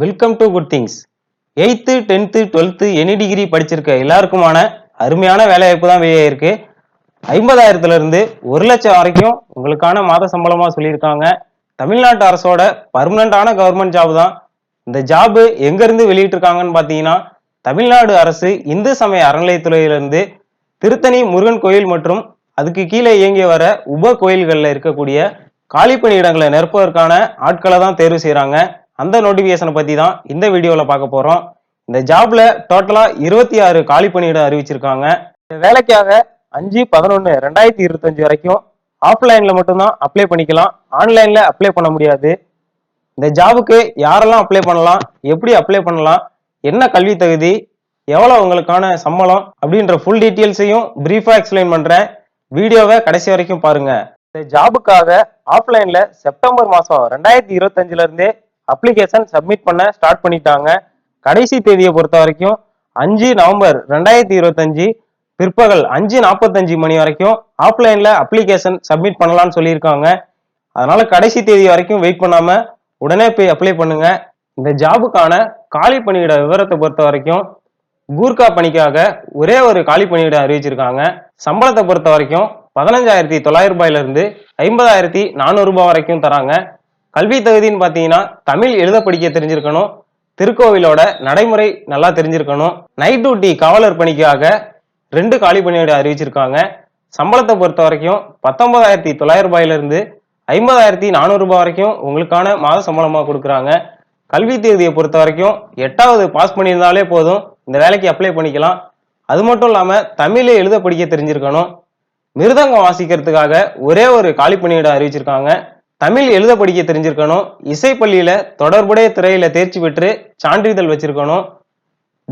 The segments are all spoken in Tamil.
Welcome to good things eighth tenth twelfth any degree படிச்சிருக்க எல்லாருக்குமான அருமையான வேலைவாய்ப்பு தான் வெளியே இருக்கு. ஐம்பதாயிரத்துல இருந்து ஒரு லட்சம் வரைக்கும் உங்களுக்கான மாத சம்பளமா சொல்லியிருக்காங்க. தமிழ்நாட்டு அரசோட பர்மனண்டான கவர்மெண்ட் ஜாப் தான். இந்த ஜாப் எங்க இருந்து வெளியிட்டிருக்காங்கன்னு பாத்தீங்கன்னா தமிழ்நாடு அரசு இந்து சமய அறநிலையத்துறையிலிருந்து திருத்தணி முருகன் கோயில் மற்றும் அதுக்கு கீழே இயங்கி வர உப கோயில்களில் இருக்கக்கூடிய காலி பணியிடங்களை நிரப்புவதற்கான ஆட்களை தான் தேர்வு செய்கிறாங்க அந்த நோட்டிஃபிகேஷனை பற்றி தான் இந்த வீடியோவில் பார்க்க போகிறோம் இந்த ஜாப்ல டோட்டலாக இருபத்தி ஆறு காலி பணியிடம் அறிவிச்சிருக்காங்க. இந்த வேலைக்காக அஞ்சு பதினொன்று ரெண்டாயிரத்தி இருபத்தஞ்சு வரைக்கும் ஆஃப்லைனில் மட்டும்தான் அப்ளை பண்ணிக்கலாம். ஆன்லைனில் அப்ளை பண்ண முடியாது. இந்த ஜாபுக்கு யாரெல்லாம் அப்ளை பண்ணலாம்? எப்படி அப்ளை பண்ணலாம்? என்ன கல்வி தகுதி? எவ்வளோ உங்களுக்கான சம்பளம்? அப்படின்ற ஃபுல் டீட்டெயில்ஸையும் ப்ரீஃபாக எக்ஸ்பிளைன் பண்ணுறேன் வீடியோவை கடைசி வரைக்கும் பாருங்கள் இந்த ஜாபுக்காக ஆஃப்லைனில் செப்டம்பர் மாதம் ரெண்டாயிரத்தி இருபத்தஞ்சிலருந்தே அப்ளிகேஷன் சப்மிட் பண்ண ஸ்டார்ட் பண்ணிட்டாங்க. கடைசி தேதியை பொறுத்த வரைக்கும் அஞ்சு நவம்பர் ரெண்டாயிரத்தி இருபத்தஞ்சு பிற்பகல் அஞ்சு நாற்பத்தஞ்சு மணி வரைக்கும் ஆஃப்லைன்ல அப்ளிகேஷன் சப்மிட் பண்ணலாம்னு சொல்லியிருக்காங்க. அதனால கடைசி தேதி வரைக்கும் வெயிட் பண்ணாம உடனே போய் அப்ளை பண்ணுங்க. இந்த ஜாபுக்கான காலி பணியிட விவரத்தை பொறுத்த வரைக்கும் கூர்கா பணிக்காக ஒரே ஒரு காலி பணியிடம் அறிவிச்சிருக்காங்க. சம்பளத்தை பொறுத்த வரைக்கும் பதினஞ்சாயிரத்தி தொள்ளாயிரம் ரூபாயிலிருந்து ஐம்பதாயிரத்தி நானூறு ரூபாய் வரைக்கும் தராங்க. கல்வி தகுதின்னு பார்த்தீங்கன்னா தமிழ் எழுத படிக்க தெரிஞ்சிருக்கணும் திருக்கோவிலோட நடைமுறை நல்லா தெரிஞ்சிருக்கணும். நைட் டியூட்டி காவலர் பணிக்காக ரெண்டு காலி பணியிடம் அறிவிச்சிருக்காங்க. சம்பளத்தை பொறுத்த வரைக்கும் பத்தொன்பதாயிரத்தி தொள்ளாயிரம் ரூபாயிலிருந்து ஐம்பதாயிரத்தி நானூறு ரூபாய் வரைக்கும் உங்களுக்கான மாத சம்பளமாக கொடுக்குறாங்க. கல்வி தேதியை பொறுத்த வரைக்கும் எட்டாவது பாஸ் பண்ணியிருந்தாலே போதும். இந்த வேலைக்கு அப்ளை பண்ணிக்கலாம். அது மட்டும் இல்லாமல் தமிழே எழுத படிக்க தெரிஞ்சிருக்கணும். மிருதங்கம் வாசிக்கிறதுக்காக ஒரே ஒரு காலி பணியிடம் அறிவிச்சிருக்காங்க. தமிழ் எழுத படிக்க தெரிஞ்சிருக்கணும் இசைப்பள்ளியில தொடர்புடைய துறையில தேர்ச்சி பெற்று சான்றிதழ் வச்சிருக்கணும்.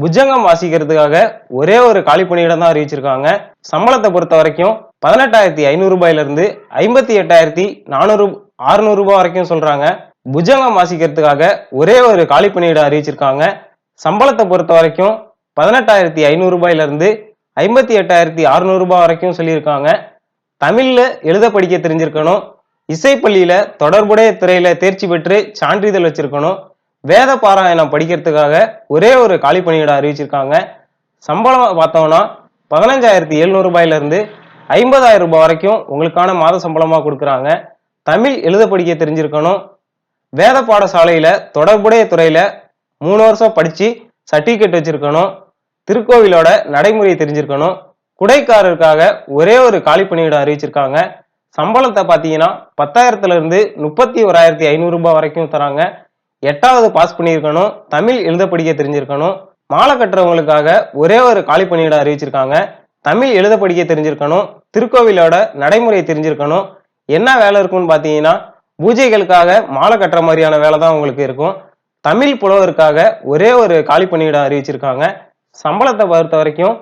புஜங்கம் வாசிக்கிறதுக்காக ஒரே ஒரு காலி பணியிடம் தான் அறிவிச்சிருக்காங்க. சம்பளத்தை பொறுத்த வரைக்கும் பதினெட்டாயிரத்தி ஐநூறு ரூபாயில இருந்து ஐம்பத்தி எட்டாயிரத்தி நானூறு அறுநூறு ரூபாய் வரைக்கும் சொல்றாங்க. புஜங்கம் வாசிக்கிறதுக்காக ஒரே ஒரு காலி பணியிடம் அறிவிச்சிருக்காங்க. சம்பளத்தை பொறுத்த வரைக்கும் பதினெட்டாயிரத்தி ஐநூறு ரூபாயில இருந்து ஐம்பத்தி எட்டாயிரத்தி அறுநூறு ரூபாய் வரைக்கும் சொல்லியிருக்காங்க. தமிழ்ல எழுத படிக்க தெரிஞ்சிருக்கணும். இசைப்பள்ளியில தொடர்புடைய துறையில தேர்ச்சி பெற்று சான்றிதழ் வச்சிருக்கணும். வேத பாராயணம் படிக்கிறதுக்காக ஒரே ஒரு காலி பணியிடம் அறிவிச்சிருக்காங்க. சம்பளம் பார்த்தோம்னா பதினஞ்சாயிரத்தி எழுநூறு ரூபாயில இருந்து ஐம்பதாயிரம் ரூபாய் வரைக்கும் உங்களுக்கான மாத சம்பளமா கொடுக்குறாங்க. தமிழ் எழுத படிக்க தெரிஞ்சிருக்கணும். வேத பாடசாலையில தொடர்புடைய துறையில மூணு வருஷம் படிச்சு சர்டிபிகேட் வச்சிருக்கணும். திருக்கோவிலோட நடைமுறை தெரிஞ்சிருக்கணும். குடைக்காரருக்காக ஒரே ஒரு காலி பணியிடம் அறிவிச்சிருக்காங்க. சம்பளத்தை பார்த்தீங்கன்னா பத்தாயிரத்துல இருந்து முப்பத்தி ஓராயிரத்தி ஐநூறு ரூபாய் வரைக்கும் தராங்க. எட்டாவது பாஸ் பண்ணியிருக்கணும். தமிழ் எழுத படிக்க தெரிஞ்சிருக்கணும். மாலை கட்டுறவங்களுக்காக ஒரே ஒரு காலி பணியிடம் அறிவிச்சிருக்காங்க. தமிழ் எழுத படிக்க தெரிஞ்சிருக்கணும். திருக்கோவிலோட நடைமுறை தெரிஞ்சிருக்கணும். என்ன வேலை இருக்கும்னு பார்த்தீங்கன்னா பூஜைகளுக்காக மாலை கட்டுற மாதிரியான வேலை தான் உங்களுக்கு இருக்கும். தமிழ் புலவருக்காக ஒரே ஒரு காலி பணியிடம் அறிவிச்சிருக்காங்க. சம்பளத்தை பொறுத்த வரைக்கும்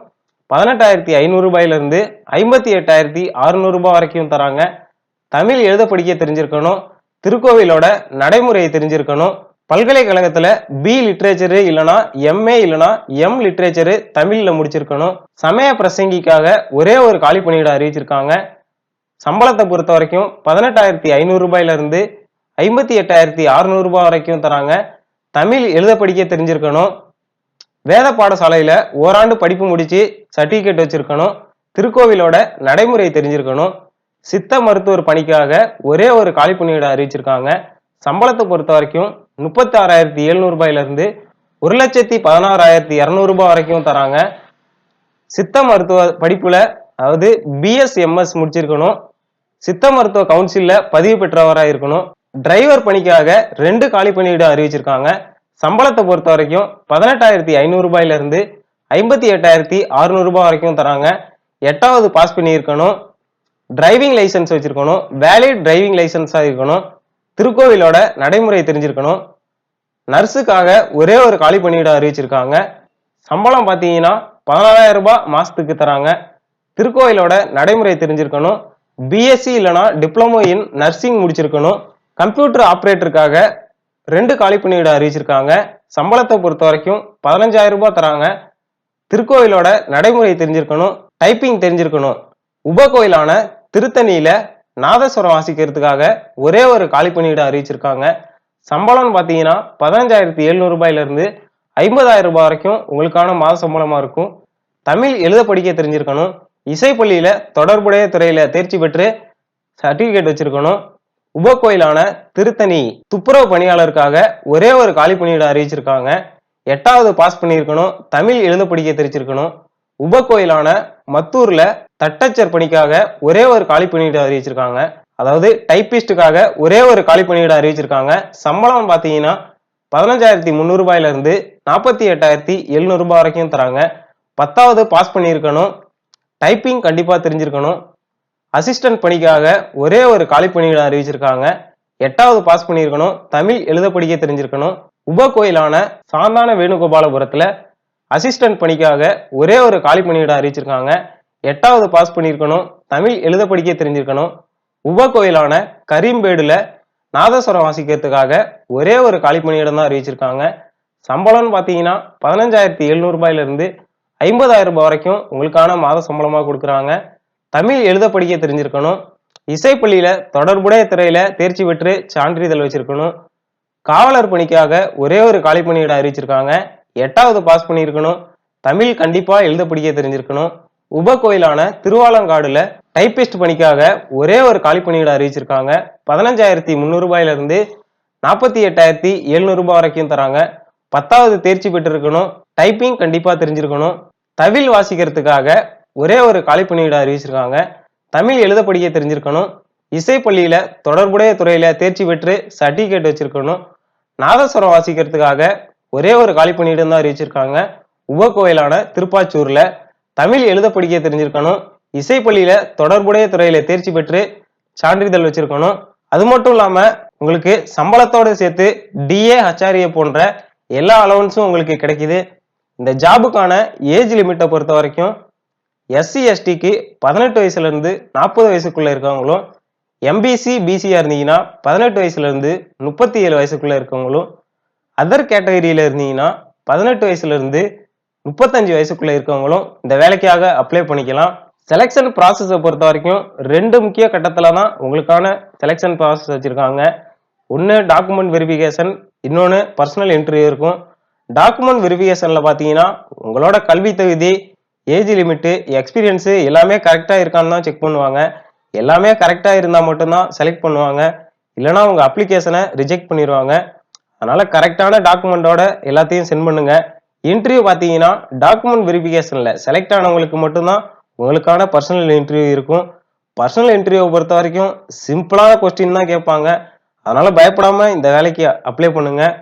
பதினெட்டாயிரத்தி ஐநூறுரூபாயிலிருந்து ஐம்பத்தி எட்டாயிரத்தி அறுநூறுபா வரைக்கும் தராங்க. தமிழ் எழுத படிக்க தெரிஞ்சிருக்கணும். திருக்கோவிலோட நடைமுறையை தெரிஞ்சிருக்கணும். பல்கலைக்கழகத்துல பி லிட்ரேச்சரு இல்லைனா எம்ஏ இல்லைனா எம் லிட்ரேச்சரு தமிழ்ல முடிச்சிருக்கணும். சமய பிரசங்கிக்காக ஒரே ஒரு காலி பணியிடம் அறிவிச்சிருக்காங்க. சம்பளத்தை பொறுத்த வரைக்கும் பதினெட்டாயிரத்தி ஐநூறு ஐம்பத்தி எட்டாயிரத்தி அறுநூறுபா வரைக்கும் தராங்க. தமிழ் எழுத படிக்க தெரிஞ்சிருக்கணும். வேத பாடசாலையில ஓராண்டு படிப்பு முடிச்சு சர்டிபிகேட் வச்சிருக்கணும். திருக்கோவிலோட நடைமுறை தெரிஞ்சிருக்கணும். சித்த மருத்துவர் பணிக்காக ஒரே ஒரு காலி பணியிடம் அறிவிச்சிருக்காங்க. சம்பளத்தை பொறுத்த வரைக்கும் முப்பத்தி ஆறாயிரத்தி எழுநூறு ரூபாயில இருந்து ஒரு லட்சத்தி பதினாறாயிரத்தி இரநூறு ரூபாய் வரைக்கும் தராங்க. சித்த மருத்துவ படிப்புல அதாவது பிஎஸ்எம்எஸ் முடிச்சிருக்கணும். சித்த மருத்துவ கவுன்சில்ல பதிவு பெற்றவராக இருக்கணும். டிரைவர் பணிக்காக ரெண்டு காலி பணியிடம் அறிவிச்சிருக்காங்க. சம்பளத்தை பொறுத்த வரைக்கும் பதினெட்டாயிரத்தி ஐநூறு ஐம்பத்தி எட்டாயிரத்தி அறுநூறு ரூபாய் வரைக்கும் தராங்க. எட்டாவது பாஸ் பண்ணியிருக்கணும். டிரைவிங் லைசன்ஸ் வச்சிருக்கணும். வேலிட் டிரைவிங் லைசன்ஸாக இருக்கணும். திருக்கோவிலோட நடைமுறை தெரிஞ்சிருக்கணும். நர்ஸுக்காக ஒரே ஒரு காலி பணியிடம் அறிவிச்சிருக்காங்க. சம்பளம் பார்த்தீங்கன்னா பதினாறாயிரம் ரூபாய் மாசத்துக்கு தராங்க. திருக்கோயிலோட நடைமுறை தெரிஞ்சிருக்கணும். பிஎஸ்சி இல்லைனா டிப்ளமோ இன் நர்சிங் முடிச்சிருக்கணும். கம்ப்யூட்டர் ஆப்ரேட்டருக்காக ரெண்டு காலி பணியிடம் அறிவிச்சிருக்காங்க. சம்பளத்தை பொறுத்த வரைக்கும் பதினஞ்சாயிரம் ரூபாய் தராங்க. திருக்கோயிலோட நடைமுறை தெரிஞ்சிருக்கணும் டைப்பிங் தெரிஞ்சிருக்கணும். உபகோயிலான திருத்தணியில நாதஸ்வரம் வாசிக்கிறதுக்காக ஒரே ஒரு காலி பணியிடம் அறிவிச்சிருக்காங்க. சம்பளம்னு பார்த்தீங்கன்னா பதினஞ்சாயிரத்தி எழுநூறு ரூபாயில இருந்து ஐம்பதாயிரம் ரூபாய் வரைக்கும் உங்களுக்கான மாத சம்பளமா இருக்கும். தமிழ் எழுத படிக்க தெரிஞ்சிருக்கணும். இசைப்பள்ளியில தொடர்புடைய துறையில தேர்ச்சி பெற்று சர்டிபிகேட் வச்சிருக்கணும். உபகோயிலான திருத்தணி துப்புரவு பணியாளருக்காக ஒரே ஒரு காலி பணியிடம் அறிவிச்சிருக்காங்க. எட்டாவது பாஸ் பண்ணியிருக்கணும். தமிழ் எழுத படிக்க தெரிஞ்சிருக்கணும். உபகோயிலான மத்தூர்ல தட்டச்சர் பணிக்காக ஒரே ஒரு காலி பணியிடம் அறிவிச்சிருக்காங்க. அதாவது டைப்பிஸ்டுக்காக ஒரே ஒரு காலி பணியிடம் அறிவிச்சிருக்காங்க. சம்பளம் பார்த்தீங்கன்னா பதினஞ்சாயிரத்தி முந்நூறு ரூபாயில இருந்து நாற்பத்தி எட்டாயிரத்தி எழுநூறு ரூபாய் வரைக்கும் தராங்க. பத்தாவது பாஸ் பண்ணியிருக்கணும். டைப்பிங் கண்டிப்பா தெரிஞ்சிருக்கணும். அசிஸ்டன்ட் பணிக்காக ஒரே ஒரு காலி பணியிடம் அறிவிச்சிருக்காங்க. எட்டாவது பாஸ் பண்ணியிருக்கணும். தமிழ் எழுத படிக்க தெரிஞ்சிருக்கணும். உப கோயிலான சாந்தான வேணுகோபாலபுரத்துல அசிஸ்டன்ட் பணிக்காக ஒரே ஒரு காலி பணியிடம் அறிவிச்சிருக்காங்க. எட்டாவது பாஸ் பண்ணியிருக்கணும். தமிழ் எழுத படிக்க தெரிஞ்சிருக்கணும். உப கோயிலான கரீம்பேடுல நாதஸ்வரம் வாசிக்கிறதுக்காக ஒரே ஒரு காலி பணியிடம் தான் அறிவிச்சிருக்காங்க. சம்பளம்னு பார்த்தீங்கன்னா பதினஞ்சாயிரத்தி எழுநூறுபாயிலிருந்து ஐம்பதாயிரம் ரூபாய் வரைக்கும் உங்களுக்கான மாத சம்பளமாக கொடுக்குறாங்க. தமிழ் எழுத படிக்க தெரிஞ்சிருக்கணும். இசைப்பள்ளியில தொடர்புடைய துறையில தேர்ச்சி பெற்று சான்றிதழ் வச்சிருக்கணும். காவலர் பணிக்காக ஒரே ஒரு காலி பணியிடம் அறிவிச்சிருக்காங்க. எட்டாவது பாஸ் பண்ணியிருக்கணும். தமிழ் கண்டிப்பா எழுத படிக்க தெரிஞ்சிருக்கணும். உப கோயிலான திருவாலங்காடுல டைப்பிஸ்ட் பணிக்காக ஒரே ஒரு காலி பணியிடம் அறிவிச்சிருக்காங்க. பதினஞ்சாயிரத்தி முந்நூறு இருந்து நாற்பத்தி எட்டாயிரத்தி எழுநூறு ரூபாய் வரைக்கும் தராங்க. பத்தாவது தேர்ச்சி பெற்றிருக்கணும். டைப்பிங் கண்டிப்பா தெரிஞ்சிருக்கணும். தவில் வாசிக்கிறதுக்காக ஒரே ஒரு காலி பணியிடம் அறிவிச்சிருக்காங்க. தமிழ் எழுத படிக்க தெரிஞ்சிருக்கணும். இசைப்பள்ளியில் தொடர்புடைய துறையில் தேர்ச்சி பெற்று சர்டிஃபிகேட் வச்சுருக்கணும். நாதஸ்வரம் வாசிக்கிறதுக்காக ஒரே ஒரு காலி பணியிடம் தான் அறிவிச்சிருக்காங்க. உப கோயிலான திருப்பாச்சூரில் தமிழ் எழுத படிக்க தெரிஞ்சிருக்கணும். இசைப்பள்ளியில் தொடர்புடைய துறையில் தேர்ச்சி பெற்று சான்றிதழ் வச்சுருக்கணும். அது மட்டும் இல்லாமல் உங்களுக்கு சம்பளத்தோடு சேர்த்து டிஏ ஹச்ஆர்ஏ போன்ற எல்லா அலவன்ஸும் உங்களுக்கு கிடைக்குது. இந்த ஜாபுக்கான ஏஜ் லிமிட்டை பொறுத்த வரைக்கும் எஸ்சி எஸ்டிக்கு பதினெட்டு வயசுலேருந்து நாற்பது வயசுக்குள்ளே இருக்கவங்களும் எம்பிசி பிசியாக இருந்தீங்கன்னா பதினெட்டு வயசுலேருந்து முப்பத்தி ஏழு வயசுக்குள்ளே இருக்கவங்களும் அதர் கேட்டகரியில் இருந்தீங்கன்னா பதினெட்டு வயசுலேருந்து முப்பத்தஞ்சு வயசுக்குள்ளே இருக்கவங்களும் இந்த வேலைக்காக அப்ளை பண்ணிக்கலாம். செலெக்ஷன் ப்ராசஸை பொறுத்த வரைக்கும் ரெண்டு முக்கிய கட்டத்தில் தான் உங்களுக்கான செலெக்ஷன் ப்ராசஸ் வச்சுருக்காங்க. ஒன்று டாக்குமெண்ட் வெரிஃபிகேஷன் இன்னொன்று பர்சனல் இன்டர்வியூ இருக்கும். டாக்குமெண்ட் வெரிஃபிகேஷனில் பார்த்தீங்கன்னா உங்களோட கல்வி தகுதி ஏஜ் லிமிட்டு எக்ஸ்பீரியன்ஸு எல்லாமே கரெக்டாக இருக்கான்னு தான் செக் பண்ணுவாங்க. எல்லாமே கரெக்டாக இருந்தால் மட்டும்தான் செலக்ட் பண்ணுவாங்க. இல்லைனா உங்கள் அப்ளிகேஷனை ரிஜெக்ட் பண்ணிடுவாங்க அதனால் கரெக்டான டாக்குமெண்ட்டோட எல்லாத்தையும் சென்ட் பண்ணுங்கள் இன்டர்வியூ பார்த்தீங்கன்னா டாக்குமெண்ட் வெரிஃபிகேஷனில் செலக்ட் ஆனவங்களுக்கு மட்டும்தான் உங்களுக்கான பர்சனல் இன்டர்வியூ இருக்கும். பர்சனல் இன்டர்வியூவை பொறுத்த வரைக்கும் சிம்பிளான கொஸ்டின் தான் கேட்பாங்க. அதனால் பயப்படாமல் இந்த வேலைக்கு அப்ளை பண்ணுங்கள்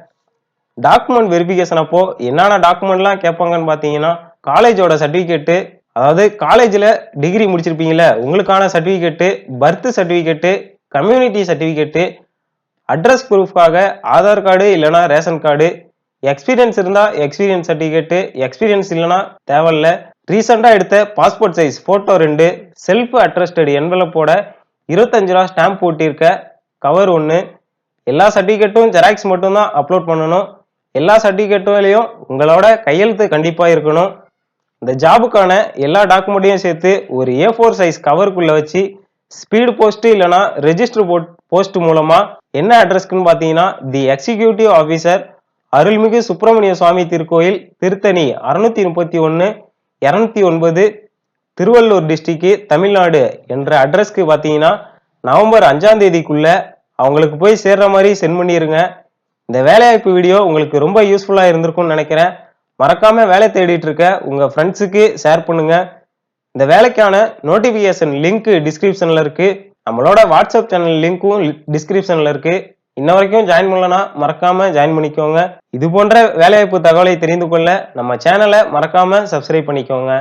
டாக்குமெண்ட் வெரிஃபிகேஷன் அப்போ என்னென்ன டாக்குமெண்ட்லாம் கேட்பாங்கன்னு பார்த்தீங்கன்னா காலேஜோட சர்டிஃபிகேட்டு அதாவது காலேஜில் டிகிரி முடிச்சிருப்பீங்கல்ல உங்களுக்கான certificate birth certificate community certificate address ப்ரூஃப்காக Aadhaar card இல்லைனா ரேஷன் கார்டு எக்ஸ்பீரியன்ஸ் இருந்தால் எக்ஸ்பீரியன்ஸ் சர்டிஃபிகேட்டு எக்ஸ்பீரியன்ஸ் இல்லைனா தேவையில்ல. ரீசெண்டாக எடுத்த பாஸ்போர்ட் சைஸ் ஃபோட்டோ ரெண்டு செல்ஃப் அட்ரஸ்டட் என்வலப்போட இருபத்தஞ்சு ரூபா ஸ்டாம்ப் போட்டிருக்க கவர் ஒன்று எல்லா சர்டிஃபிகேட்டும் ஜெராக்ஸ் மட்டும்தான் அப்லோட் பண்ணணும். எல்லா சர்டிஃபிகேட்லையும் உங்களோட கையெழுத்து கண்டிப்பாக இருக்கணும். இந்த ஜாபுக்கான எல்லா டாக்குமெண்ட்டையும் சேர்த்து ஒரு ஏ ஃபோர் சைஸ் கவருக்குள்ளே வச்சு ஸ்பீடு போஸ்ட்டு இல்லைனா ரெஜிஸ்டர் போட் போஸ்ட் மூலமா என்ன அட்ரஸ்க்குன்னு பார்த்தீங்கன்னா தி எக்ஸிக்யூட்டிவ் ஆஃபீஸர் அருள்மிகு சுப்பிரமணிய சுவாமி திருக்கோயில் திருத்தணி அறுநூத்தி முப்பத்தி ஒன்று இரநூத்தி ஒன்பது திருவள்ளூர் டிஸ்ட்ரிக்கு தமிழ்நாடு என்ற அட்ரஸ்க்கு பார்த்தீங்கன்னா நவம்பர் அஞ்சாம் தேதிக்குள்ள அவங்களுக்கு போய் சேர்ற மாதிரி சென்ட் பண்ணிடுங்க இந்த வேலைவாய்ப்பு வீடியோ உங்களுக்கு ரொம்ப யூஸ்ஃபுல்லாக இருந்திருக்கும்னு நினைக்கிறேன். மறக்காம வேலை தேடிட்டு இருக்க உங்க ஃப்ரெண்ட்ஸுக்கு ஷேர் பண்ணுங்க. இந்த வேலைக்கான நோட்டிஃபிகேஷன் லிங்க் டிஸ்கிரிப்ஷன்ல இருக்கு. நம்மளோட வாட்ஸ்அப் சேனல் லிங்க்கும் டிஸ்கிரிப்ஷன்ல இருக்கு. இன்ன வரைக்கும் ஜாயின் பண்ணலனா மறக்காம ஜாயின் பண்ணிக்கோங்க. இது போன்ற வேலைவாய்ப்பு தகவலை தெரிந்து கொள்ள நம்ம சேனலை மறக்காம சப்ஸ்கிரைப் பண்ணிக்கோங்க.